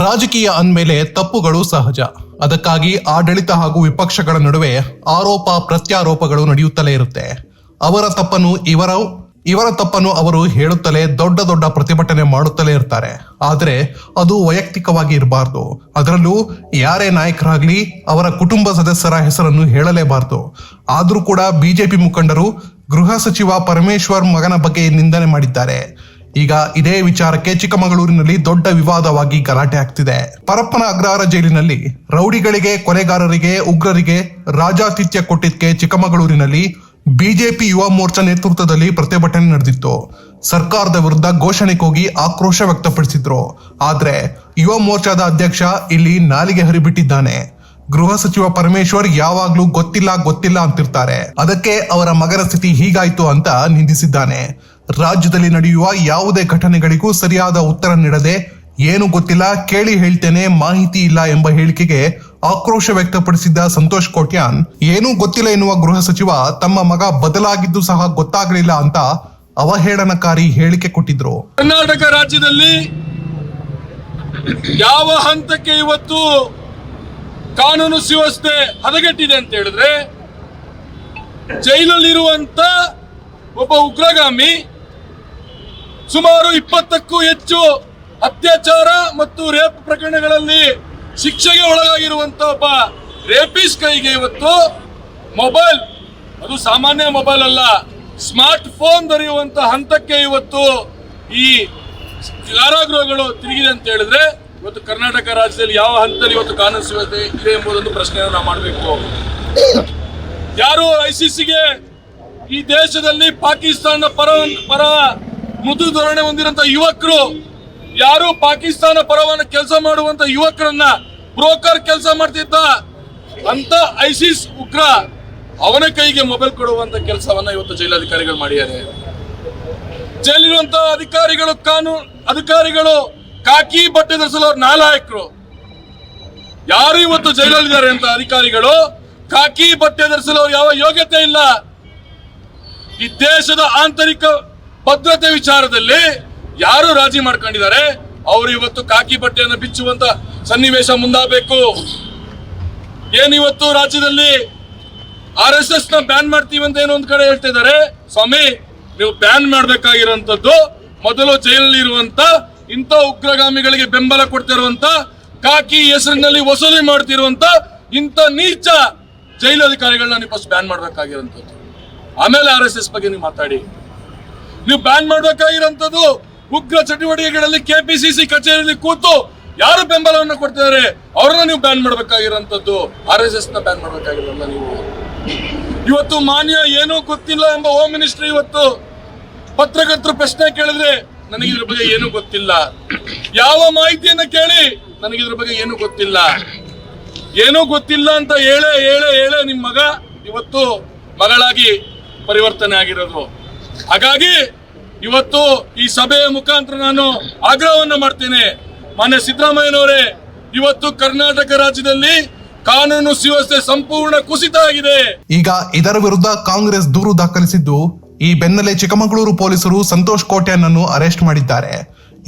ರಾಜಕೀಯ ಅಂದಮೇಲೆ ತಪ್ಪುಗಳು ಸಹಜ. ಅದಕ್ಕಾಗಿ ಆಡಳಿತ ಹಾಗೂ ವಿಪಕ್ಷಗಳ ನಡುವೆ ಆರೋಪ ಪ್ರತ್ಯಾರೋಪಗಳು ನಡೆಯುತ್ತಲೇ ಇರುತ್ತೆ. ಅವರ ತಪ್ಪನ್ನು ಇವರ ಇವರ ತಪ್ಪನ್ನು ಅವರು ಹೇಳುತ್ತಲೇ ದೊಡ್ಡ ದೊಡ್ಡ ಪ್ರತಿಭಟನೆ ಮಾಡುತ್ತಲೇ ಇರ್ತಾರೆ. ಆದರೆ ಅದು ವೈಯಕ್ತಿಕವಾಗಿ ಇರಬಾರ್ದು. ಅದರಲ್ಲೂ ಯಾರೇ ನಾಯಕರಾಗ್ಲಿ ಅವರ ಕುಟುಂಬ ಸದಸ್ಯರ ಹೆಸರನ್ನು ಹೇಳಲೇಬಾರ್ದು. ಆದರೂ ಕೂಡ ಬಿಜೆಪಿ ಮುಖಂಡರು ಗೃಹ ಸಚಿವ ಪರಮೇಶ್ವರ್ ಮಗನ ಬಗ್ಗೆ ನಿಂದನೆ ಮಾಡಿದ್ದಾರೆ. ಈಗ ಇದೇ ವಿಚಾರಕ್ಕೆ ಚಿಕ್ಕಮಗಳೂರಿನಲ್ಲಿ ದೊಡ್ಡ ವಿವಾದವಾಗಿ ಗಲಾಟೆ ಆಗ್ತಿದೆ. ಪರಪ್ಪನ ಅಗ್ರಹಾರ ಜೈಲಿನಲ್ಲಿ ರೌಡಿಗಳಿಗೆ, ಕೊಲೆಗಾರರಿಗೆ, ಉಗ್ರರಿಗೆ ರಾಜಾತಿಥ್ಯ ಕೊಟ್ಟಿದ್ದಕ್ಕೆ ಚಿಕ್ಕಮಗಳೂರಿನಲ್ಲಿ ಬಿಜೆಪಿ ಯುವ ಮೋರ್ಚಾ ನೇತೃತ್ವದಲ್ಲಿ ಪ್ರತಿಭಟನೆ ನಡೆದಿತ್ತು. ಸರ್ಕಾರದ ವಿರುದ್ಧ ಘೋಷಣೆ ಕೂಗಿ ಆಕ್ರೋಶ ವ್ಯಕ್ತಪಡಿಸಿದ್ರು. ಆದ್ರೆ ಯುವ ಮೋರ್ಚಾದ ಅಧ್ಯಕ್ಷ ಇಲ್ಲಿ ನಾಲಿಗೆ ಹರಿಬಿಟ್ಟಿದ್ದಾನೆ. ಗೃಹ ಸಚಿವ ಪರಮೇಶ್ವರ್ ಯಾವಾಗ್ಲೂ ಗೊತ್ತಿಲ್ಲ ಗೊತ್ತಿಲ್ಲ ಅಂತಿರ್ತಾರೆ. ಅದಕ್ಕೆ ಅವರ ಮಗನ ಸ್ಥಿತಿ ಹೀಗಾಯ್ತು ಅಂತ ನಿಂದಿಸಿದ್ದಾನೆ. ರಾಜ್ಯದಲ್ಲಿ ನಡೆಯುವ ಯಾವುದೇ ಘಟನೆಗಳಿಗೂ ಸರಿಯಾದ ಉತ್ತರ ನೀಡದೆ ಏನು ಗೊತ್ತಿಲ್ಲ, ಕೇಳಿ ಹೇಳ್ತೇನೆ, ಮಾಹಿತಿ ಇಲ್ಲ ಎಂಬ ಹೇಳಿಕೆಗೆ ಆಕ್ರೋಶ ವ್ಯಕ್ತಪಡಿಸಿದ್ದ ಸಂತೋಷ್ ಕೋಟ್ಯಾನ್, ಏನೂ ಗೊತ್ತಿಲ್ಲ ಎನ್ನುವ ಗೃಹ ಸಚಿವ ತಮ್ಮ ಮಗ ಬದಲಾಗಿದ್ದು ಸಹ ಗೊತ್ತಾಗಲಿಲ್ಲ ಅಂತ ಅವಹೇಳನಕಾರಿ ಹೇಳಿಕೆ ಕೊಟ್ಟಿದ್ರು. ಕರ್ನಾಟಕ ರಾಜ್ಯದಲ್ಲಿ ಯಾವ ಹಂತಕ್ಕೆ ಇವತ್ತು ಕಾನೂನು ಸುವ್ಯವಸ್ಥೆ ಹದಗೆಟ್ಟಿದೆ ಅಂತ ಹೇಳಿದ್ರೆ, ಜೈಲಲ್ಲಿರುವಂತ ಒಬ್ಬ ಉಗ್ರಗಾಮಿ ಸುಮಾರು ಇಪ್ಪತ್ತಕ್ಕೂ ಹೆಚ್ಚು ಅತ್ಯಾಚಾರ ಮತ್ತು ರೇಪ್ ಪ್ರಕರಣಗಳಲ್ಲಿ ಶಿಕ್ಷೆಗೆ ಒಳಗಾಗಿರುವಂತ ಒಬ್ಬ ರೇಪಿಸ್ ಕೈಗೆ ಇವತ್ತು ಮೊಬೈಲ್. ಅದು ಸಾಮಾನ್ಯ ಮೊಬೈಲ್ ಅಲ್ಲ, ಸ್ಮಾರ್ಟ್ ಫೋನ್ ದೊರೆಯುವಂತ ಹಂತಕ್ಕೆ ಇವತ್ತು ಈ ಕಾರಾಗೃಹಗಳು ತಿರುಗಿದೆ ಅಂತ ಹೇಳಿದ್ರೆ ಇವತ್ತು ಕರ್ನಾಟಕ ರಾಜ್ಯದಲ್ಲಿ ಯಾವ ಹಂತದಲ್ಲಿ ಇವತ್ತು ಕಾನೂನು ಸುವ್ಯವಸ್ಥೆ ಇದೆ ಎಂಬುದೊಂದು ಪ್ರಶ್ನೆಯನ್ನು ನಾವು ಮಾಡಬೇಕು. ಯಾರು ಐಸಿಸಿಗೆ ಈ ದೇಶದಲ್ಲಿ ಪಾಕಿಸ್ತಾನ ಪರ ಪರ ಮೃದು ಧೋರಣೆ ಹೊಂದಿರಂತ ಯುವಕರು, ಯಾರು ಪಾಕಿಸ್ತಾನ ಪರವಾನ ಕೆಲಸ ಮಾಡುವಂತ ಯುವಕರನ್ನ ಬ್ರೋಕರ್ ಕೆಲಸ ಮಾಡ್ತಿದ್ದ ಅಂತ ಐಸಿಸ್ ಉಗ್ರ ಅವನ ಕೈಗೆ ಮೊಬೈಲ್ ಕೊಡುವಂತ ಕೆಲಸವನ್ನ ಇವತ್ತು ಜೈಲಾಧಿಕಾರಿಗಳು ಮಾಡಿದ್ದಾರೆ. ಜೈಲಿರುವಂತ ಅಧಿಕಾರಿಗಳು ಕಾನೂನು ಅಧಿಕಾರಿಗಳು ಕಾಕಿ ಬಟ್ಟೆ ಧರಿಸಲು ನಾಲಾಯಕರು. ಯಾರು ಇವತ್ತು ಜೈಲಲ್ಲಿದ್ದಾರೆ ಅಂತ ಅಧಿಕಾರಿಗಳು, ಕಾಕಿ ಬಟ್ಟೆ ಧರಿಸಲು ಯಾವ ಯೋಗ್ಯತೆ ಇಲ್ಲ. ಈ ದೇಶದ ಆಂತರಿಕ ಭದ್ರತೆ ವಿಚಾರದಲ್ಲಿ ಯಾರು ರಾಜಿ ಮಾಡ್ಕೊಂಡಿದ್ದಾರೆ? ಅವರು ಇವತ್ತು ಕಾಕಿ ಬಟ್ಟೆಯನ್ನು ಬಿಚ್ಚುವಂತ ಸನ್ನಿವೇಶ ಮುಂದಾಗಬೇಕು. ಏನಿವತ್ತು ರಾಜ್ಯದಲ್ಲಿ ಆರ್ ಎಸ್ ಎಸ್ನ ಬ್ಯಾನ್ ಮಾಡ್ತೀವಿ ಅಂತ ಏನೋ ಒಂದ್ ಕಡೆ ಹೇಳ್ತಾ ಇದ್ದಾರೆ. ಸ್ವಾಮಿ, ನೀವು ಬ್ಯಾನ್ ಮಾಡ್ಬೇಕಾಗಿರುವಂತದ್ದು ಮೊದಲು ಜೈಲಲ್ಲಿ ಇರುವಂತ ಇಂಥ ಉಗ್ರಗಾಮಿಗಳಿಗೆ ಬೆಂಬಲ ಕೊಡ್ತಿರುವಂತ, ಕಾಕಿ ಹೆಸರಿನಲ್ಲಿ ವಸೂಲಿ ಮಾಡ್ತಿರುವಂತ ಇಂಥ ನೀಚ ಜೈಲು ಅಧಿಕಾರಿಗಳನ್ನ ನೀವು ಫಸ್ಟ್ ಬ್ಯಾನ್ ಮಾಡ್ಬೇಕಾಗಿರುವಂತದ್ದು ಆಮೇಲೆ ಆರ್ ಎಸ್ ಎಸ್ ಬಗ್ಗೆ ನೀವು ಮಾತಾಡಿ. ನೀವು ಬ್ಯಾನ್ ಮಾಡ್ಬೇಕಾಗಿರೋಂಥದ್ದು ಉಗ್ರ ಚಟುವಟಿಕೆಗಳಲ್ಲಿ ಕೆಪಿಸಿಸಿ ಕಚೇರಿಯಲ್ಲಿ ಕೂತು ಯಾರು ಬೆಂಬಲವನ್ನು ಕೊಡ್ತಿದ್ದಾರೆ, ಅವ್ರನ್ನ ನೀವು ಬ್ಯಾನ್ ಮಾಡಬೇಕಾಗಿರೋಂಥದ್ದು ಆರ್ ಎಸ್ ಎಸ್ನ ಬ್ಯಾನ್ ಮಾಡಬೇಕಾಗಿರಲ್ಲ ನೀವು. ಇವತ್ತು ಮಾನ್ಯ ಏನೂ ಗೊತ್ತಿಲ್ಲ ಎಂಬ ಹೋಮ್ ಮಿನಿಸ್ಟರ್ ಇವತ್ತು ಪತ್ರಕರ್ತರು ಪ್ರಶ್ನೆ ಕೇಳಿದ್ರೆ ನನಗೆ ಇದ್ರ ಬಗ್ಗೆ ಏನೂ ಗೊತ್ತಿಲ್ಲ. ಯಾವ ಮಾಹಿತಿಯನ್ನ ಕೇಳಿ ನನಗೆ ಇದ್ರ ಬಗ್ಗೆ ಏನೂ ಗೊತ್ತಿಲ್ಲ. ಏನೂ ಗೊತ್ತಿಲ್ಲ ಅಂತ ಹೇಳೇ ಹೇಳೇ ಹೇಳೇ ನಿಮ್ಮ ಮಗ ಇವತ್ತು ಮಗಳಾಗಿ ಪರಿವರ್ತನೆ ಆಗಿರೋದು. ಹಾಗಾಗಿ ಇವತ್ತು ಈ ಸಭೆಯ ಮುಖಾಂತರ ನಾನು ಆಗ್ರಹವನ್ನು ಮಾಡ್ತೇನೆ. ಮಾನ್ಯ ಸಿದ್ದರಾಮಯ್ಯನವರೇ, ಇವತ್ತು ಕರ್ನಾಟಕ ರಾಜ್ಯದಲ್ಲಿ ಕಾನೂನು ಸುವ್ಯವಸ್ಥೆ ಸಂಪೂರ್ಣ ಕುಸಿತ ಆಗಿದೆ. ಈಗ ಇದರ ವಿರುದ್ಧ ಕಾಂಗ್ರೆಸ್ ದೂರು ದಾಖಲಿಸಿದ್ದು, ಈ ಬೆನ್ನಲ್ಲೇ ಚಿಕ್ಕಮಗಳೂರು ಪೊಲೀಸರು ಸಂತೋಷ್ ಕೋಟ್ಯಾನ್ ಅನ್ನು ಅರೆಸ್ಟ್ ಮಾಡಿದ್ದಾರೆ.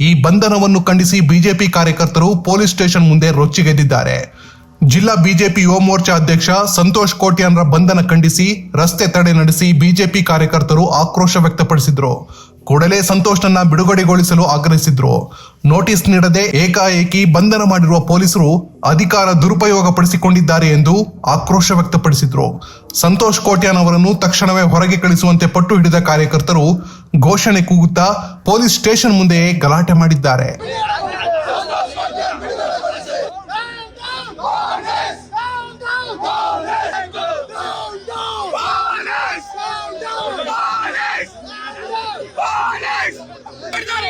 ಈ ಬಂಧನವನ್ನು ಖಂಡಿಸಿ ಬಿಜೆಪಿ ಕಾರ್ಯಕರ್ತರು ಪೊಲೀಸ್ ಸ್ಟೇಷನ್ ಮುಂದೆ ರೊಚ್ಚಿಗೆದ್ದಿದ್ದಾರೆ. ಜಿಲ್ಲಾ ಬಿಜೆಪಿ ಯುವ ಮೋರ್ಚಾ ಅಧ್ಯಕ್ಷ ಸಂತೋಷ್ ಕೋಟ್ಯಾನ್ರ ಬಂಧನ ಖಂಡಿಸಿ ರಸ್ತೆ ತಡೆ ನಡೆಸಿ ಬಿಜೆಪಿ ಕಾರ್ಯಕರ್ತರು ಆಕ್ರೋಶ ವ್ಯಕ್ತಪಡಿಸಿದ್ರು. ಕೂಡಲೇ ಸಂತೋಷ್ನನ್ನ ಬಿಡುಗಡೆಗೊಳಿಸಲು ಆಗ್ರಹಿಸಿದ್ರು. ನೋಟಿಸ್ ನೀಡದೆ ಏಕಾಏಕಿ ಬಂಧನ ಮಾಡಿರುವ ಪೊಲೀಸರು ಅಧಿಕಾರ ದುರುಪಯೋಗ ಪಡಿಸಿಕೊಂಡಿದ್ದಾರೆ ಎಂದು ಆಕ್ರೋಶ ವ್ಯಕ್ತಪಡಿಸಿದ್ರು. ಸಂತೋಷ್ ಕೋಟ್ಯಾನ್ ಅವರನ್ನು ತಕ್ಷಣವೇ ಹೊರಗೆ ಕಳಿಸುವಂತೆ ಪಟ್ಟು ಹಿಡಿದ ಕಾರ್ಯಕರ್ತರು ಘೋಷಣೆ ಕೂಗುತ್ತಾ ಪೊಲೀಸ್ ಸ್ಟೇಷನ್ ಮುಂದೆಯೇ ಗಲಾಟೆ ಮಾಡಿದ್ದಾರೆ.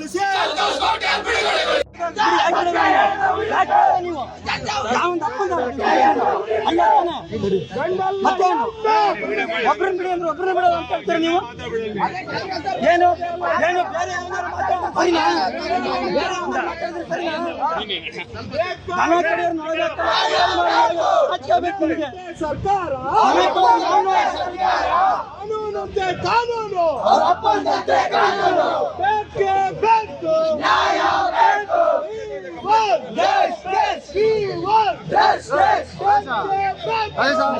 ಬಿಡುಗಡೆಗೊಳಿಸಿ ಬಿಡಿ ಅಂದ್ರೆ ಒಬ್ರನ್ನ ಬಿಡೋದು ಅಂತ ಹೇಳ್ತೀರಿ ನೀವು ಏನು ಏನು ಬೇರೆ ಸರಿನಾ ಹಚ್ಕೋಬೇಕು ನಿಮಗೆ ಸರ್ಕಾರ ಕಾನೂನು ಕಾನೂನು!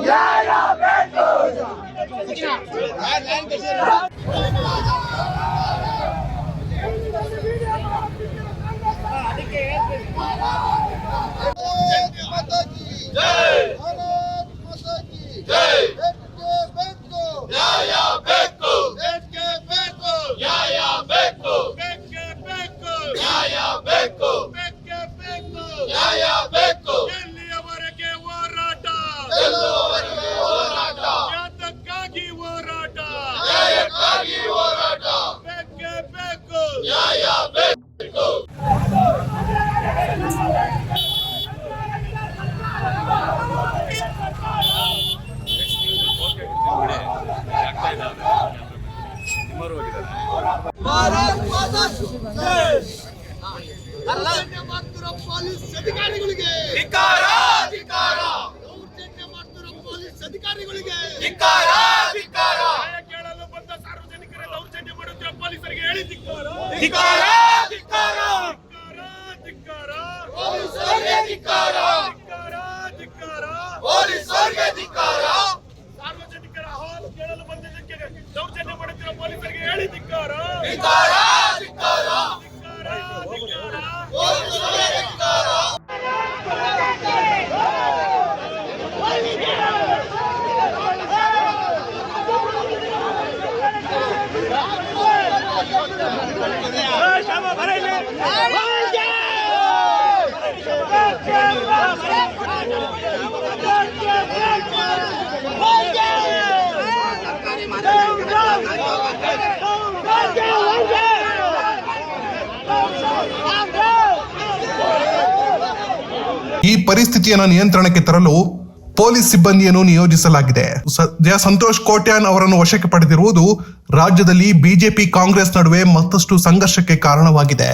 Ya Rabbi Musa. Ya Rabbi Musa. ಧಿಕ್ಕಾರ ಧಿಕ್ಕಾರ. ಧಿಕ್ಕಾರ. ಧಿಕ್ಕಾರ ಧಿಕ್ಕಾರ ಧಿಕ್ಕಾರ. ಸಾರ್ವಜನಿಕರ ಹಾಲು ಕೇಳಲು ಬಂದಿದ್ದಕ್ಕೆ ದೌರ್ಜನ್ಯ ಮಾಡುತ್ತಿರುವ ಪೊಲೀಸರಿಗೆ ಹೇಳಿ ಧಿಕ್ಕಾರ. ಧಿಕ್ಕಾರ ಧಿಕ್ಕಾರ. ಪರಿಸ್ಥಿತಿಯನ್ನು ನಿಯಂತ್ರಣಕ್ಕೆ ತರಲು ಪೊಲೀಸ್ ಸಿಬ್ಬಂದಿಯನ್ನು ನಿಯೋಜಿಸಲಾಗಿದೆ. ಸದ್ಯ ಸಂತೋಷ್ ಕೋಟ್ಯಾನ್ ಅವರನ್ನು ವಶಕ್ಕೆ ಪಡೆದಿರುವುದು ರಾಜ್ಯದಲ್ಲಿ ಬಿಜೆಪಿ ಕಾಂಗ್ರೆಸ್ ನಡುವೆ ಮತ್ತಷ್ಟು ಸಂಘರ್ಷಕ್ಕೆ ಕಾರಣವಾಗಿದೆ.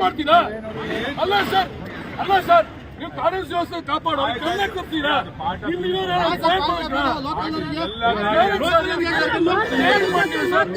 ಮಾಡ್ತೀರಾ? ಅಲ್ಲ ಸರ್ ಅಲ್ಲ ಸರ್ ನೀವು ಕಾನೂನು ವ್ಯವಸ್ಥೆ ಕಾಪಾಡೋ ಕಣ್ಣೆ ಕೊಡ್ತೀರಾ? ಇಲ್ಲಿ ಮಾಡ್ತೀರಾ ಸರ್?